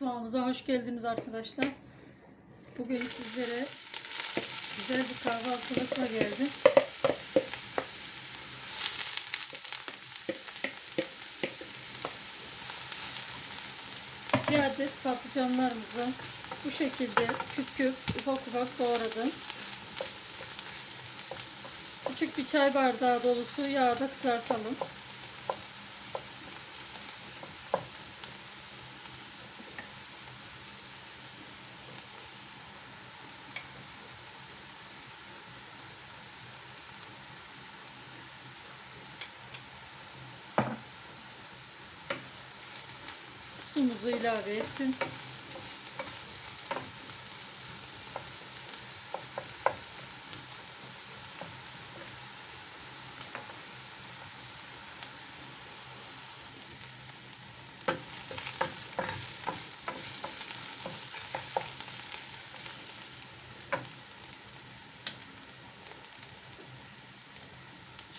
Mutfağımıza hoş geldiniz arkadaşlar. Bugün sizlere güzel bir kahvaltılıkla geldim. Bir adet patlıcanlarımızı bu şekilde küp küp ufak ufak doğradım. Küçük bir çay bardağı dolusu yağda kızartalım. Sumuzu ilave ettim.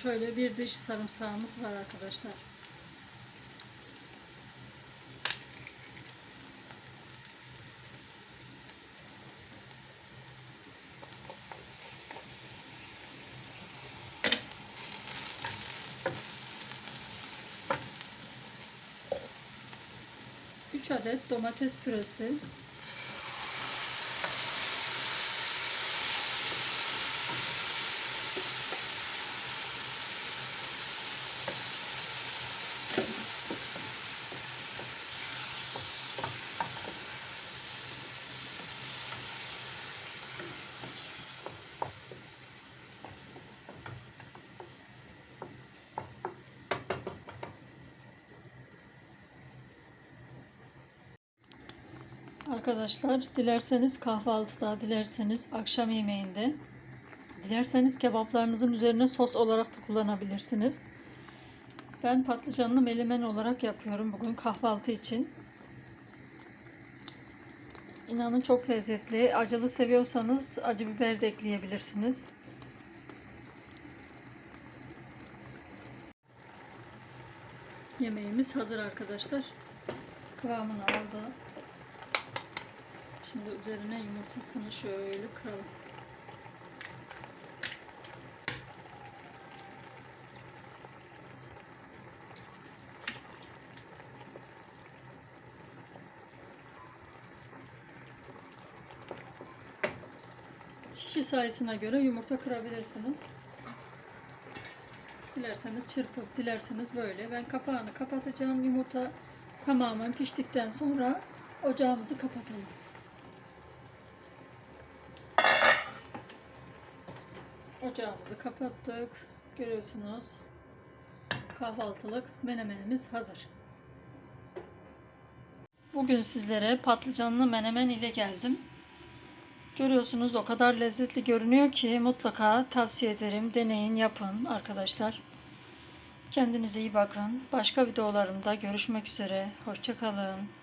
Şöyle bir diş sarımsağımız var arkadaşlar. Üç adet domates püresi. Arkadaşlar dilerseniz kahvaltıda, dilerseniz akşam yemeğinde, dilerseniz kebaplarınızın üzerine sos olarak da kullanabilirsiniz. Ben patlıcanlı melemen olarak yapıyorum bugün kahvaltı için. İnanın çok lezzetli. Acılı seviyorsanız acı biber de ekleyebilirsiniz. Yemeğimiz hazır arkadaşlar. Kıvamını aldı. Şimdi üzerine yumurtasını şöyle kıralım. Kişi sayısına göre yumurta kırabilirsiniz. Dilerseniz çırpıp, dilerseniz böyle. Ben kapağını kapatacağım. Yumurta tamamen piştikten sonra ocağımızı kapatalım. Ocağımızı kapattık. Görüyorsunuz. Kahvaltılık menemenimiz hazır. Bugün sizlere patlıcanlı menemen ile geldim. Görüyorsunuz o kadar lezzetli görünüyor ki mutlaka tavsiye ederim. Deneyin, yapın arkadaşlar. Kendinize iyi bakın. Başka videolarımda görüşmek üzere. Hoşçakalın.